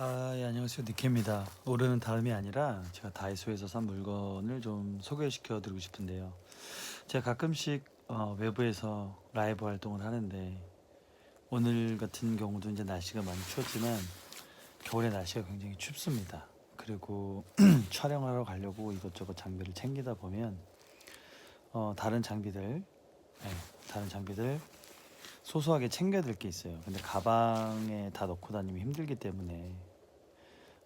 아, 예, 안녕하세요. 니케입니다. 오늘은 다름이 아니라 제가 다이소에서 산 물건을 좀 소개시켜 드리고 싶은데요. 제가 가끔씩 어, 외부에서 라이브 활동을 하는데 오늘 같은 경우도 이제 날씨가 많이 추웠지만 겨울에 날씨가 굉장히 춥습니다. 그리고 촬영하러 가려고 이것저것 장비를 챙기다 보면 어, 다른 장비들, 네, 다른 장비들 소소하게 챙겨야 될 게 있어요. 근데 가방에 다 넣고 다니면 힘들기 때문에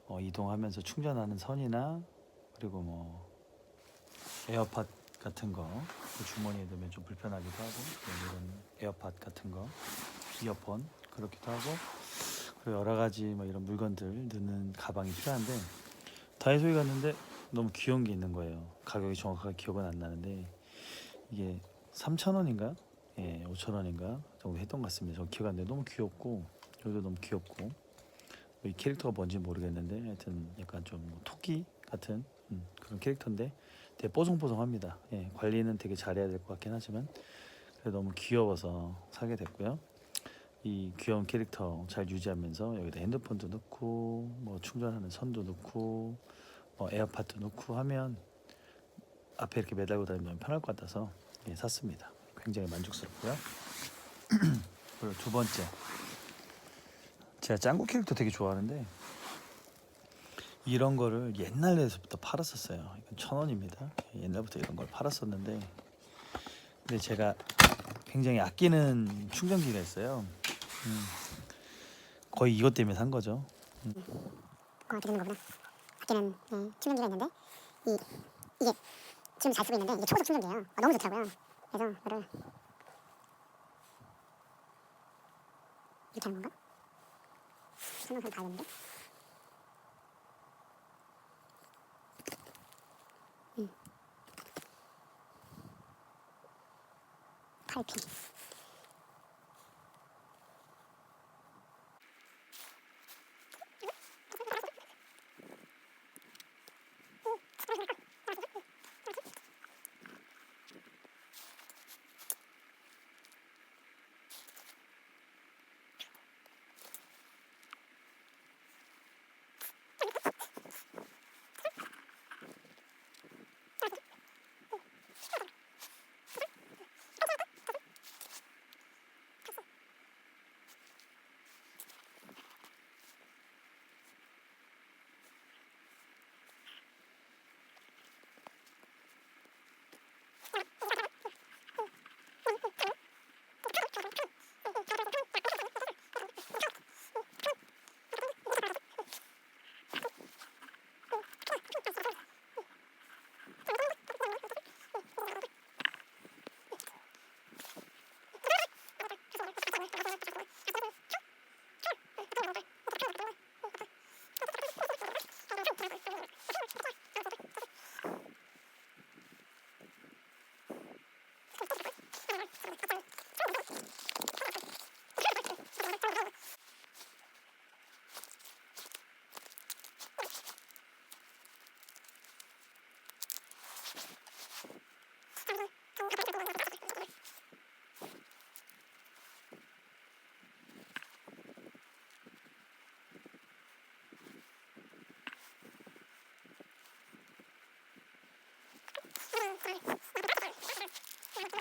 어, 이동하면서 충전하는 선이나 그리고 뭐 에어팟 같은 거그 주머니에 넣으면 좀 불편하기도 하고 네, 이런 에어팟 같은 거 이어폰 그렇기도 하고 그리고 여러 가지 뭐 이런 물건들 넣는 가방이 필요한데 다이소에 갔는데 너무 귀여운 게 있는 거예요. 가격이 정확하게 기억은 안 나는데 이게 3,000원인가? 예, 5,000원인가 정도 했던 것 같습니다. 저 기억 안 나요. 너무 귀엽고 여기도 너무 귀엽고 이 캐릭터가 뭔지 모르겠는데 하여튼 약간 좀 뭐 토끼 같은 음, 그런 캐릭터인데 되게 뽀송뽀송합니다. 예, 관리는 되게 잘해야 될 것 같긴 하지만 그래도 너무 귀여워서 사게 됐고요. 이 귀여운 캐릭터 잘 유지하면서 여기다 핸드폰도 넣고 뭐 충전하는 선도 넣고 뭐 에어팟도 넣고 하면 앞에 이렇게 매달고 다니면 편할 것 같아서 예, 샀습니다. 굉장히 만족스럽고요. 그리고 두 번째 제가 짱구 캐릭터 되게 좋아하는데 이런 거를 옛날에서부터 팔았었어요. 이건 천 원입니다. 옛날부터 이런 걸 팔았었는데 근데 제가 굉장히 아끼는 충전기가 있어요. 음, 거의 이것 때문에 산 거죠. 어, 어떻게 되는 거구나. 아끼는 네, 충전기가 있는데 이 이게 지금 잘 쓰고 있는데 이게 초고속 충전기예요. 아, 너무 좋더라고요. 그래서 이거를 이렇게 하는 건가? 설명서 다 했는데. 음. 8핀.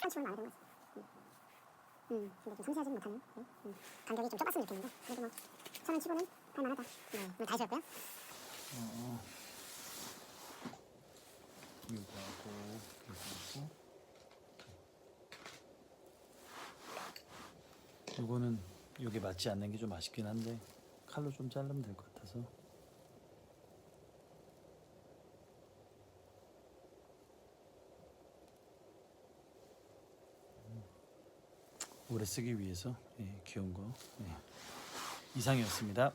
한치만 많이 된 거지. 음, 음, 근데 좀 섬세하지는 못하네. 음, 음. 간격이 좀 좁았으면 좋겠는데 그래도 뭐 천원 치고는 할만하다. 네, 오늘 다 하셨고요. 이거 하고 이거 하고 이거는 이게 맞지 않는 게 좀 아쉽긴 한데 칼로 좀 자르면 될 것 같아서 오래 쓰기 위해서 예, 귀여운 거 예. 이상이었습니다.